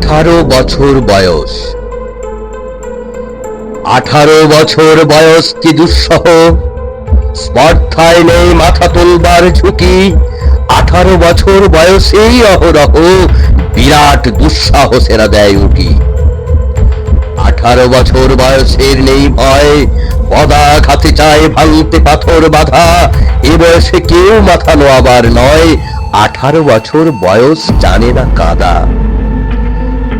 আঠারো বছর বয়স। আঠারো বছর বয়স কি দুঃসহ? স্পর্ধায় নেই মাথা তুলবার ঝুঁকি। আঠারো বছর বয়সেই অহরহ বিরাট দুঃসাহসেরা দেয় উঠি আঠারো বছর বয়সের নেই ভয় পদাঘাতে চায় ভাঙতে পাথর বাধা, এ বয়সে কেউ মাথা নোয়াবার নয়। আঠারো বছর বয়স জানে না কাদা।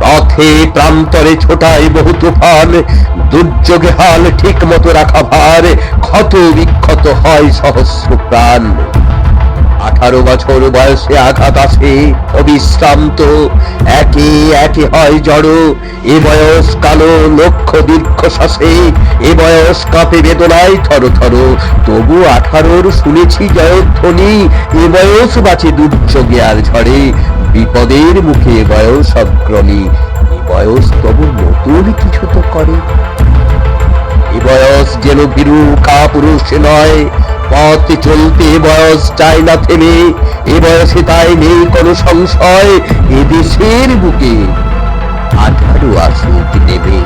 পথে প্রান্তরে ছোটায় বহু তুফান, দুর্যোগে হাল ঠিক মতো রাখা ক্ষত বিক্ষত হয় সহস্র প্রাণ। আঠারো বছর বয়সে আঘাত আসে অবিশ্রান্ত, একে একে হয় জড়, এ বয়স কালো লক্ষ দীর্ঘশ্বাসে, এ বয়স কাঁপে বেদনায় থর থর। তবু আঠারোর শুনেছি জয়ধ্বনি, এ বয়স বাঁচে দুর্যোগে আর ঝড়ে। বিপদের মুখে বয়স অগ্রণী এই বয়স তবু নতুন কিছু তো করে। এ বয়স যেন ভীরু কাপুরুষ নয়, পথ চলতে বয়স চায় না থেমে, এ বয়সে তাই নেই কোনো সংশয়, এ দেশের বুকে আঠারো আসুক নেবে